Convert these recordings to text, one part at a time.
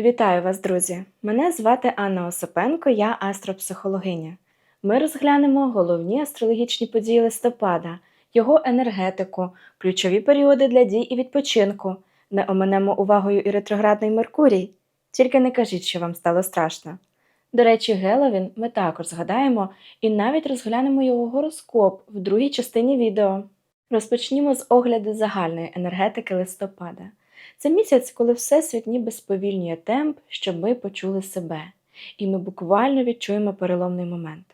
Вітаю вас, друзі! Мене звати Анна Осипенко, я астропсихологиня. Ми розглянемо головні астрологічні події листопада, його енергетику, ключові періоди для дій і відпочинку. Не оминемо увагою і ретроградний Меркурій. Тільки не кажіть, що вам стало страшно. До речі, Геловін ми також згадаємо і навіть розглянемо його гороскоп в другій частині відео. Розпочнімо з огляду загальної енергетики листопада. Це місяць, коли Всесвіт ніби сповільнює темп, щоб ми почули себе, і ми буквально відчуємо переломний момент.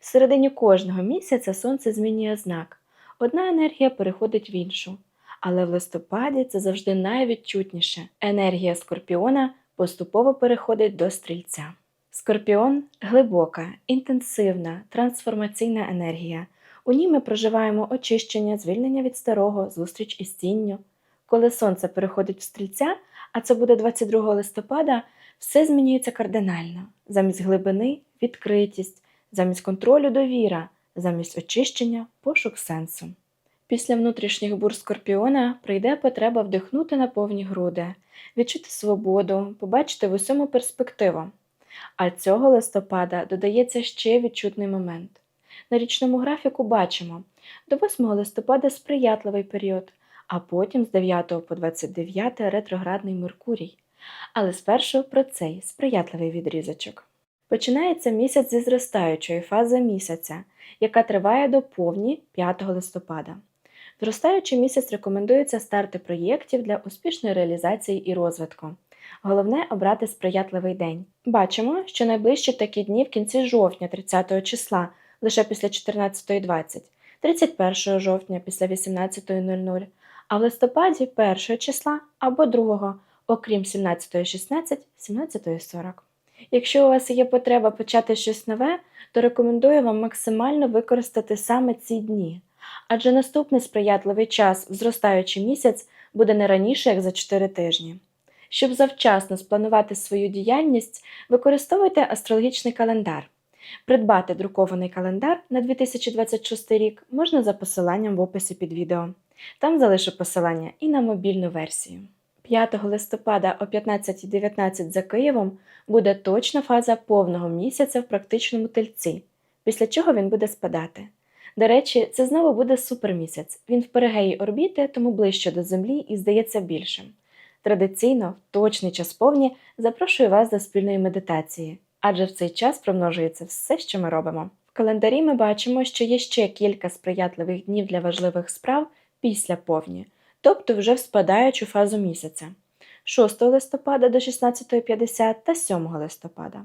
В середині кожного місяця сонце змінює знак, одна енергія переходить в іншу. Але в листопаді це завжди найвідчутніше. Енергія скорпіона поступово переходить до стрільця. Скорпіон глибока, інтенсивна, трансформаційна енергія. У ній ми проживаємо очищення, звільнення від старого, зустріч із тінню. Коли сонце переходить в стрільця, а це буде 22 листопада, все змінюється кардинально. Замість глибини відкритість, замість контролю довіра, замість очищення пошук сенсу. Після внутрішніх бур скорпіона прийде потреба вдихнути на повні груди, відчути свободу, побачити в усьому перспективу. А цього листопада додається ще відчутний момент. На річному графіку бачимо до 8 листопада сприятливий період, а потім з 9 по 29 ретроградний Меркурій. Але спершу про цей сприятливий відрізочок. Починається місяць зі зростаючої фази місяця, яка триває до повні 5 листопада. Зростаючий місяць рекомендується старти проєктів для успішної реалізації і розвитку. Головне обрати сприятливий день. Бачимо, що найближчі такі дні в кінці жовтня 30 числа, лише після 14.20, 31 жовтня після 18.00, а в листопаді 1 числа або 2, окрім 17.16, 17.40. Якщо у вас є потреба почати щось нове, то рекомендую вам максимально використати саме ці дні, адже наступний сприятливий час зростаючий місяць буде не раніше, як за 4 тижні. Щоб завчасно спланувати свою діяльність, використовуйте астрологічний календар. Придбати друкований календар на 2026 рік можна за посиланням в описі під відео. Там залишу посилання і на мобільну версію. 5 листопада о 15.19 за Києвом буде точна фаза повного місяця в практичному тельці, після чого він буде спадати. До речі, це знову буде супермісяць. Він в перигеї орбіти, тому ближче до Землі і здається більшим. Традиційно, в точний час повні запрошую вас до спільної медитації, адже в цей час промножується все, що ми робимо. В календарі ми бачимо, що є ще кілька сприятливих днів для важливих справ після повні, тобто вже в спадаючу фазу місяця. 6 листопада до 16.50 та 7 листопада.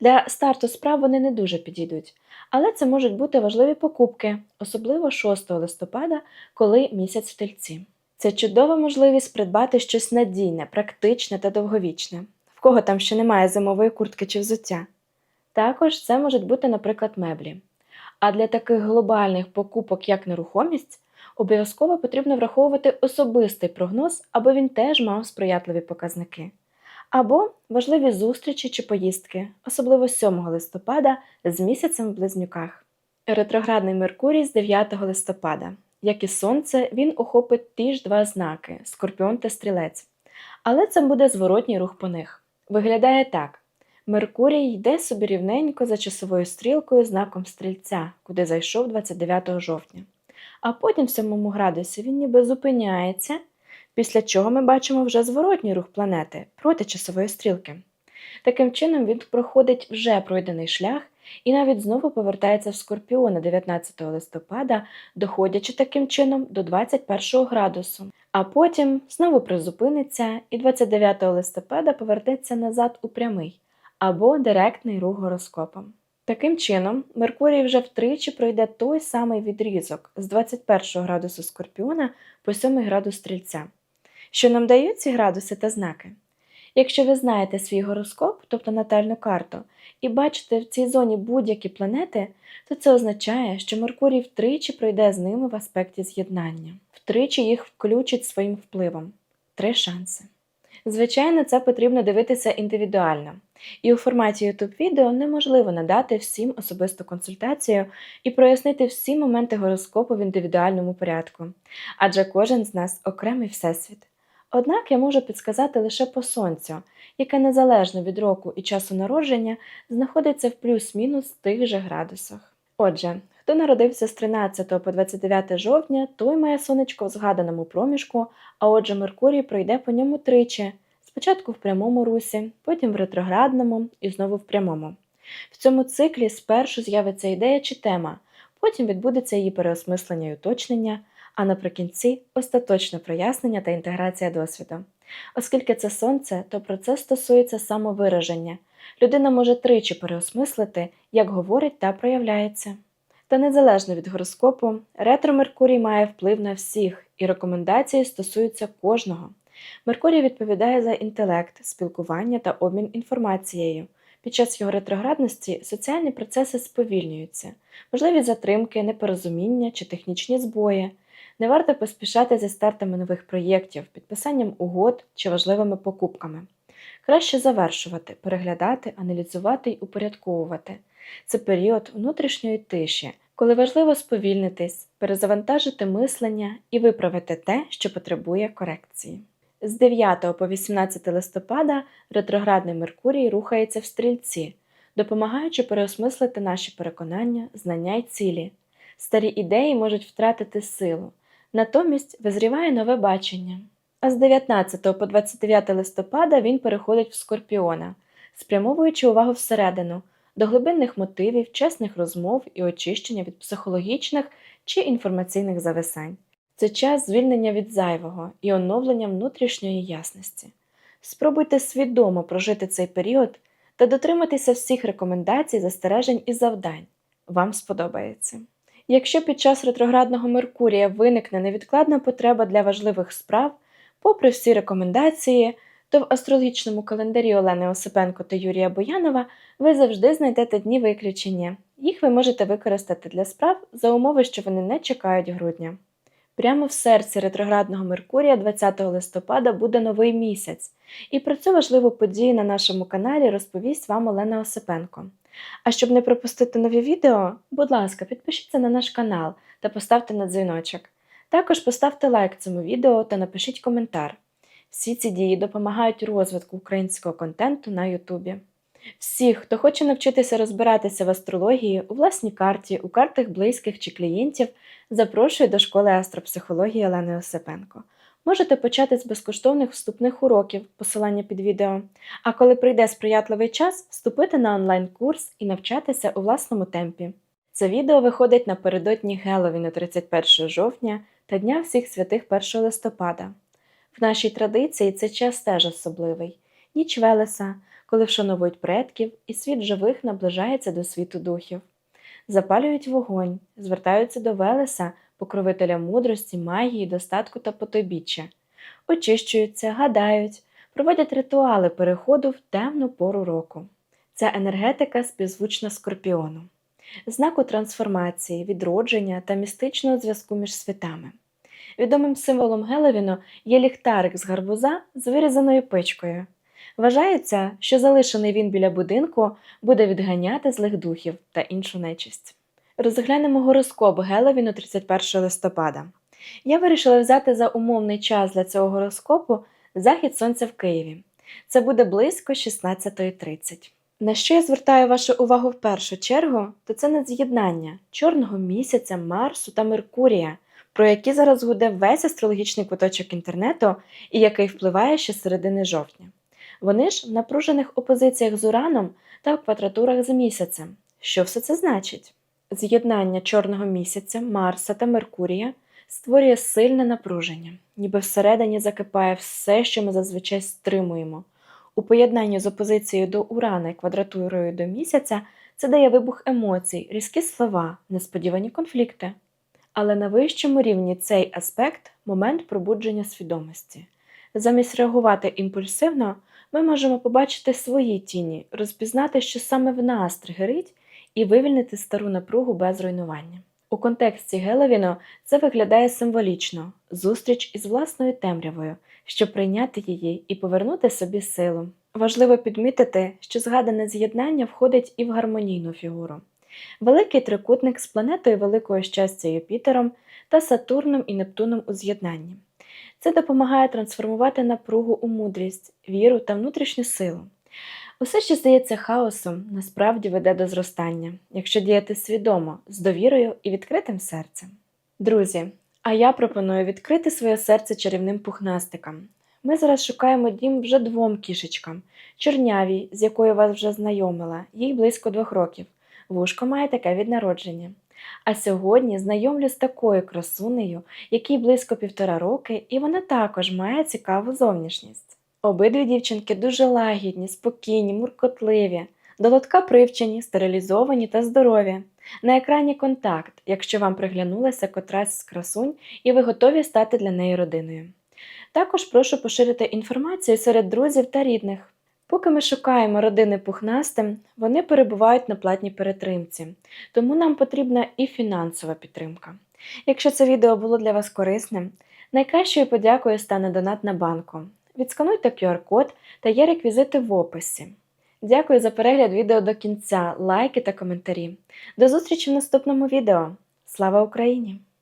Для старту справ вони не дуже підійдуть, але це можуть бути важливі покупки, особливо 6 листопада, коли місяць в тельці. Це чудова можливість придбати щось надійне, практичне та довговічне, в кого там ще немає зимової куртки чи взуття. Також це можуть бути, наприклад, меблі. А для таких глобальних покупок, як нерухомість, обов'язково потрібно враховувати особистий прогноз, аби він теж мав сприятливі показники. Або важливі зустрічі чи поїздки, особливо 7 листопада з місяцем в близнюках. Ретроградний Меркурій з 9 листопада. Як і сонце, він охопить ті ж два знаки скорпіон та стрілець. Але це буде зворотній рух по них. Виглядає так: Меркурій йде собі рівненько за часовою стрілкою знаком стрільця, куди зайшов 29 жовтня. А потім в 7 градусі він ніби зупиняється, після чого ми бачимо вже зворотній рух планети проти часової стрілки. Таким чином, він проходить вже пройдений шлях і навіть знову повертається в Скорпіона 19 листопада, доходячи таким чином до 21 градусу, а потім знову призупиниться і 29 листопада повертеться назад у прямий або директний рух гороскопом. Таким чином, Меркурій вже втричі пройде той самий відрізок з 21 градусу Скорпіона по 7 градус Стрільця. Що нам дають ці градуси та знаки? Якщо ви знаєте свій гороскоп, тобто натальну карту, і бачите в цій зоні будь-які планети, то це означає, що Меркурій втричі пройде з ними в аспекті з'єднання, втричі їх включить своїм впливом. Три шанси. Звичайно, це потрібно дивитися індивідуально, і у форматі YouTube відео неможливо надати всім особисту консультацію і прояснити всі моменти гороскопу в індивідуальному порядку, адже кожен з нас окремий всесвіт. Однак я можу підсказати лише по сонцю, яке незалежно від року і часу народження знаходиться в плюс-мінус тих же градусах. Отже, хто народився з 13 по 29 жовтня, той має сонечко в згаданому проміжку, а отже Меркурій пройде по ньому тричі, спочатку в прямому русі, потім в ретроградному і знову в прямому. В цьому циклі спершу з'явиться ідея чи тема, потім відбудеться її переосмислення і уточнення, а наприкінці остаточне прояснення та інтеграція досвіду. Оскільки це сонце, то процес стосується самовираження. Людина може тричі переосмислити, як говорить та проявляється. Та незалежно від гороскопу, ретро Меркурій має вплив на всіх, і рекомендації стосуються кожного. Меркурій відповідає за інтелект, спілкування та обмін інформацією. Під час його ретроградності соціальні процеси сповільнюються, можливі затримки, непорозуміння чи технічні збої. Не варто поспішати зі стартами нових проєктів, підписанням угод чи важливими покупками. Краще завершувати, переглядати, аналізувати й упорядковувати. Це період внутрішньої тиші, коли важливо сповільнитись, перезавантажити мислення і виправити те, що потребує корекції. З 9 по 18 листопада ретроградний Меркурій рухається в стрільці, допомагаючи переосмислити наші переконання, знання й цілі. Старі ідеї можуть втратити силу, натомість визріває нове бачення. А з 19 по 29 листопада він переходить в Скорпіона, спрямовуючи увагу всередину, до глибинних мотивів, чесних розмов і очищення від психологічних чи інформаційних зависань. Це час звільнення від зайвого і оновлення внутрішньої ясності. Спробуйте свідомо прожити цей період та дотриматися всіх рекомендацій, застережень і завдань. Вам сподобається. Якщо під час ретроградного Меркурія виникне невідкладна потреба для важливих справ, попри всі рекомендації, то в астрологічному календарі Олени Осипенко та Юрія Боянова ви завжди знайдете дні виключення. Їх ви можете використати для справ за умови, що вони не чекають грудня. Прямо в серці ретроградного Меркурія 20 листопада буде новий місяць, і про цю важливу подію на нашому каналі розповість вам Олена Осипенко. А щоб не пропустити нові відео, будь ласка, підпишіться на наш канал та поставте на дзвіночок. Також поставте лайк цьому відео та напишіть коментар. Всі ці дії допомагають розвитку українського контенту на Ютубі. Всіх, хто хоче навчитися розбиратися в астрології у власній карті, у картах близьких чи клієнтів, запрошую до школи астропсихології Олени Осипенко. Можете почати з безкоштовних вступних уроків, посилання під відео. А коли прийде сприятливий час, вступити на онлайн-курс і навчатися у власному темпі. Це відео виходить напередодні Геловіну 31 жовтня та Дня всіх святих 1 листопада. В нашій традиції цей час теж особливий ніч Велеса, коли вшановують предків, і світ живих наближається до світу духів. Запалюють вогонь, звертаються до Велеса, покровителя мудрості, магії, достатку та потобіччя, очищуються, гадають, проводять ритуали переходу в темну пору року. Ця енергетика співзвучна скорпіону, знаку трансформації, відродження та містичного зв'язку між світами. Відомим символом Геловіну є ліхтарик з гарбуза з вирізаною пичкою. Вважається, що залишений він біля будинку буде відганяти злих духів та іншу нечисть. Розглянемо гороскоп Геловіну 31 листопада. Я вирішила взяти за умовний час для цього гороскопу захід сонця в Києві. Це буде близько 16.30. На що я звертаю вашу увагу в першу чергу, то це на з'єднання чорного місяця, Марсу та Меркурія, про які зараз гуде весь астрологічний куточок інтернету і який впливає ще з середини жовтня. Вони ж в напружених опозиціях з Ураном та в квадратурах з місяцем. Що все це значить? З'єднання чорного місяця, Марса та Меркурія створює сильне напруження, ніби всередині закипає все, що ми зазвичай стримуємо. У поєднанні з опозицією до Урана і квадратурою до місяця це дає вибух емоцій, різкі слова, несподівані конфлікти. Але на вищому рівні цей аспект момент пробудження свідомості. Замість реагувати імпульсивно, ми можемо побачити свої тіні, розпізнати, що саме в нас тригерить, і вивільнити стару напругу без руйнування. У контексті Геловіну це виглядає символічно зустріч із власною темрявою, щоб прийняти її і повернути собі силу. Важливо підмітити, що згадане з'єднання входить і в гармонійну фігуру. Великий трикутник з планетою Великого щастя Юпітером та Сатурном і Нептуном у з'єднанні. Це допомагає трансформувати напругу у мудрість, віру та внутрішню силу. Усе, що здається хаосом, насправді веде до зростання, якщо діяти свідомо, з довірою і відкритим серцем. Друзі, а я пропоную відкрити своє серце чарівним пухнастикам. Ми зараз шукаємо дім вже двом кішечкам. Чорнявій, з якою вас вже знайомила, їй близько двох років. Вушко має таке від народження. А сьогодні знайомлю з такою красунею, якій близько півтора роки, і вона також має цікаву зовнішність. Обидві дівчинки дуже лагідні, спокійні, муркотливі, до лотка привчені, стерилізовані та здорові. На екрані контакт, якщо вам приглянулася котрась з красунь і ви готові стати для неї родиною. Також прошу поширити інформацію серед друзів та рідних. Поки ми шукаємо родини пухнастим, вони перебувають на платній перетримці, тому нам потрібна і фінансова підтримка. Якщо це відео було для вас корисним, найкращою подякою стане донат на банку. Відскануйте QR-код та є реквізити в описі. Дякую за перегляд відео до кінця, лайки та коментарі. До зустрічі в наступному відео. Слава Україні!